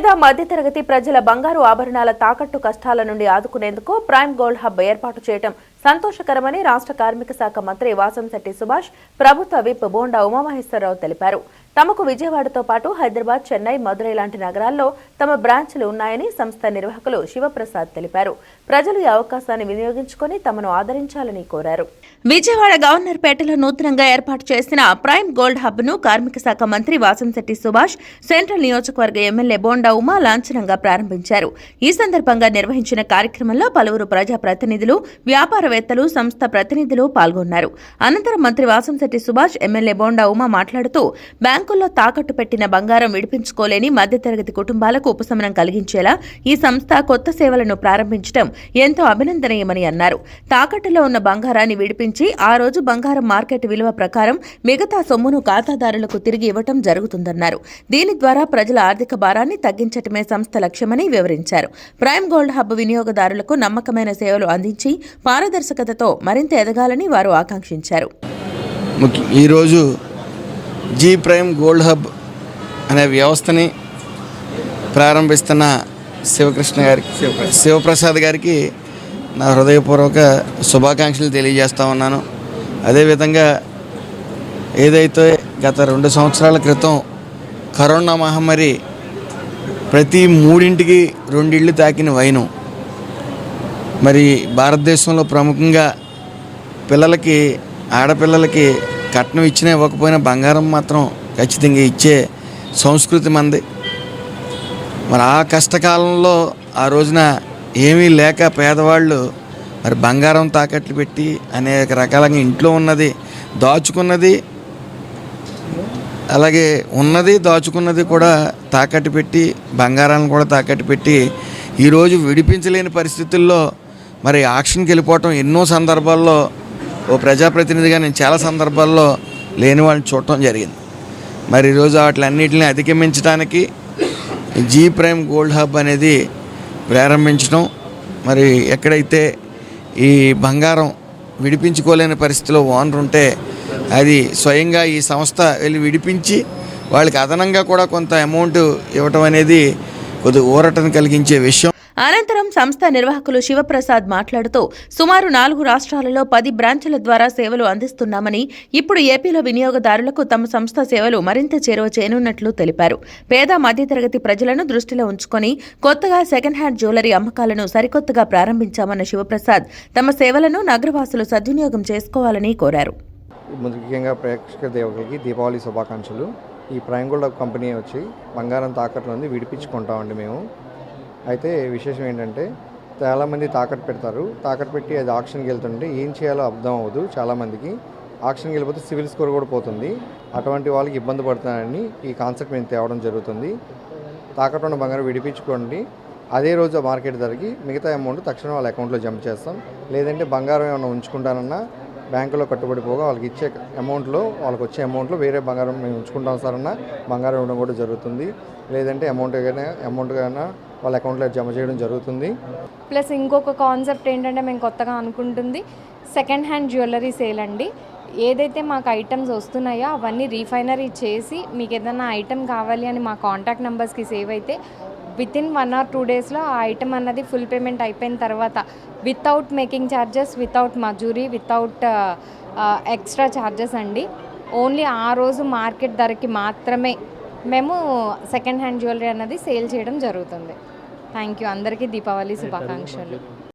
పేద మధ్యతరగతి ప్రజల బంగారు ఆభరణాల తాకట్టు కష్టాల నుండి ఆదుకునేందుకు ప్రైమ్ గోల్డ్ హబ్ ఏర్పాటు చేయడం సంతోషకరమని రాష్ట్ర కార్మిక శాఖ మంత్రి వాసంశెట్టి సుభాష్ ప్రభుత్వ విప్ బోండా ఉమామహేశ్వరరావు తెలిపారు. తమకు విజయవాడతో పాటు హైదరాబాద్ చెన్నై మదురై లాంటి నగరాల్లో తమ బ్రాంచ్లు ఉన్నాయని సంస్థ నిర్వాహకులు శివప్రసాద్ తెలిపారు. ప్రజలు ఈ అవకాశాన్ని వినియోగించుకొని తమను ఆదరించాలని కోరారు. విజయవాడ గవర్నర్ పేటలో నూతనంగా ఏర్పాటు చేసిన ప్రైమ్ గోల్డ్ హబ్ను కార్మిక శాఖ మంత్రి వాసంశెట్టి సుభాష్ సెంట్రల్ నియోజకవర్గ ఎమ్మెల్యే బోండా ఉమా లాంఛనంగా ప్రారంభించారు. ఈ సందర్భంగా నిర్వహించిన కార్యక్రమంలో పలువురు ప్రజా ప్రతినిధులు శాస్త్రవేత్తలు సంస్థ ప్రతినిధులు పాల్గొన్నారు. అనంతరం మంత్రి వాసంశెట్టి సుభాష్ ఎమ్మెల్యే బోండా ఉమా మాట్లాడుతూ బ్యాంకుల్లో తాకట్టు పెట్టిన బంగారం విడిపించుకోలేని మధ్యతరగతి కుటుంబాలకు ఉపశమనం కలిగించేలా ఈ సంస్థ కొత్త సేవలను ప్రారంభించడం ఎంతో అభినందనీయమని అన్నారు. తాకట్టులో ఉన్న బంగారాన్ని విడిపించి ఆ రోజు బంగారం మార్కెట్ విలువ ప్రకారం మిగతా సొమ్మును ఖాతాదారులకు తిరిగి ఇవ్వటం జరుగుతుందన్నారు. దీని ద్వారా ప్రజల ఆర్థిక భారాన్ని తగ్గించటమే సంస్థ లక్ష్యమని వివరించారు. ప్రైమ్ గోల్డ్ హబ్ వినియోగదారులకు నమ్మకమైన సేవలు అందించి పారదర్శకతతో మరింత ఎదగాలని వారు ఆకాంక్షించారు. ఈరోజు జీ ప్రైమ్ గోల్డ్ హబ్ అనే వ్యవస్థని ప్రారంభిస్తున్న శివకృష్ణ గారికి శివప్రసాద్ గారికి నా హృదయపూర్వక శుభాకాంక్షలు తెలియజేస్తా ఉన్నాను. అదేవిధంగా ఏదైతే గత రెండు సంవత్సరాల క్రితం కరోనా మహమ్మారి ప్రతి మూడింటికి రెండిళ్ళు తాకిన వైనం మరి భారతదేశంలో ప్రముఖంగా పిల్లలకి ఆడపిల్లలకి కట్నం ఇచ్చినా ఇవ్వకపోయినా బంగారం మాత్రం ఖచ్చితంగా ఇచ్చే సంస్కృతి మంది. మరి ఆ కష్టకాలంలో ఆ రోజున ఏమీ లేక పేదవాళ్ళు మరి బంగారం తాకట్లు పెట్టి అనేక రకాలుగా ఇంట్లో ఉన్నది దాచుకున్నది అలాగే ఉన్నది దాచుకున్నది కూడా తాకట్టు పెట్టి బంగారాన్ని కూడా తాకట్టు పెట్టి ఈరోజు విడిపించలేని పరిస్థితుల్లో మరి యాక్షన్కి వెళ్ళిపోవటం ఎన్నో సందర్భాల్లో ఓ ప్రజాప్రతినిధిగా నేను చాలా సందర్భాల్లో లేని వాళ్ళని చూడటం జరిగింది. మరి ఈరోజు వాటిలన్నిటిని అధిగమించడానికి జీ ప్రైమ్ గోల్డ్ హబ్ అనేది ప్రారంభించడం మరి ఎక్కడైతే ఈ బంగారం విడిపించుకోలేని పరిస్థితిలో ఓనర్ ఉంటే అది స్వయంగా ఈ సంస్థ వెళ్ళి విడిపించి వాళ్ళకి అదనంగా కూడా కొంత అమౌంట్ ఇవ్వటం అనేది కొద్దిగా ఊరటను కలిగించే విషయం. అనంతరం సంస్థ నిర్వాహకులు శివప్రసాద్ మాట్లాడుతూ సుమారు నాలుగు రాష్ట్రాలలో పది బ్రాంచ్ల ద్వారా సేవలు అందిస్తున్నామని ఇప్పుడు ఏపీలో వినియోగదారులకు తమ సంస్థ సేవలు మరింత చేరువ చేయనున్నట్లు తెలిపారు. పేద మధ్యతరగతి ప్రజలను దృష్టిలో ఉంచుకొని కొత్తగా సెకండ్ హ్యాండ్ జ్యువెలరీ అమ్మకాలను సరికొత్తగా ప్రారంభించామన్న శివప్రసాద్ తమ సేవలను నగరవాసులు సద్వినియోగం చేసుకోవాలని కోరారు. ముఖ్యంగా ప్రేక్షక దేవతలకి దీపావళి శుభాకాంక్షలు. ఈ ప్రైమ్ గోల్డ్ కంపెనీ వచ్చి బంగారం తాకట్లు ఉంది విడిపించుకుంటామండి మేము. అయితే విశేషం ఏంటంటే చాలామంది తాకట్టు పెడతారు. తాకట్టు పెట్టి అది ఆక్షన్కి వెళ్తుంటే ఏం చేయాలో అర్థం అవ్వదు చాలామందికి ఆక్షన్కి వెళ్ళిపోతే సివిల్ స్కోర్ కూడా పోతుంది. అటువంటి వాళ్ళకి ఇబ్బంది పడుతున్నారని ఈ కాన్సెప్ట్ మేము తేవడం జరుగుతుంది. తాకట్టు ఉన్న బంగారం విడిపించుకోండి. అదే రోజు మార్కెట్ ధరకి మిగతా అమౌంట్ తక్షణం వాళ్ళ అకౌంట్లో జమ చేస్తాం. లేదంటే బంగారం ఏమైనా ఉంచుకుంటానన్నా బ్యాంకులో కట్టుబడిపోగా వాళ్ళకి ఇచ్చే అమౌంట్లో వాళ్ళకి వచ్చే అమౌంట్లో వేరే బంగారం మేము ఉంచుకుంటాం సార్ అన్న బంగారం ఇవ్వడం కూడా జరుగుతుంది. లేదంటే అమౌంట్ కానీ అమౌంట్ కానీ వాళ్ళ అకౌంట్లో జమ చేయడం జరుగుతుంది. ప్లస్ ఇంకొక కాన్సెప్ట్ ఏంటంటే మేము కొత్తగా అనుకుంటుంది సెకండ్ హ్యాండ్ జ్యువెలరీ సేల్ అండి. ఏదైతే మాకు ఐటమ్స్ వస్తున్నాయో అవన్నీ రీఫైనరీ చేసి మీకు ఏదైనా ఐటమ్ కావాలి అని మా కాంటాక్ట్ నెంబర్స్కి సేవ్ అయితే within one or two డేస్లో ఆ ఐటమ్ అన్నది ఫుల్ పేమెంట్ అయిపోయిన తర్వాత వితౌట్ మేకింగ్ ఛార్జెస్ వితౌట్ మజూరీ వితౌట్ ఎక్స్ట్రా ఛార్జెస్ అండి. ఓన్లీ ఆ రోజు మార్కెట్ ధరకి మాత్రమే మేము సెకండ్ హ్యాండ్ జ్యువెలరీ అన్నది సేల్ చేయడం జరుగుతుంది. థ్యాంక్ యూ అందరికీ దీపావళి శుభాకాంక్షలు.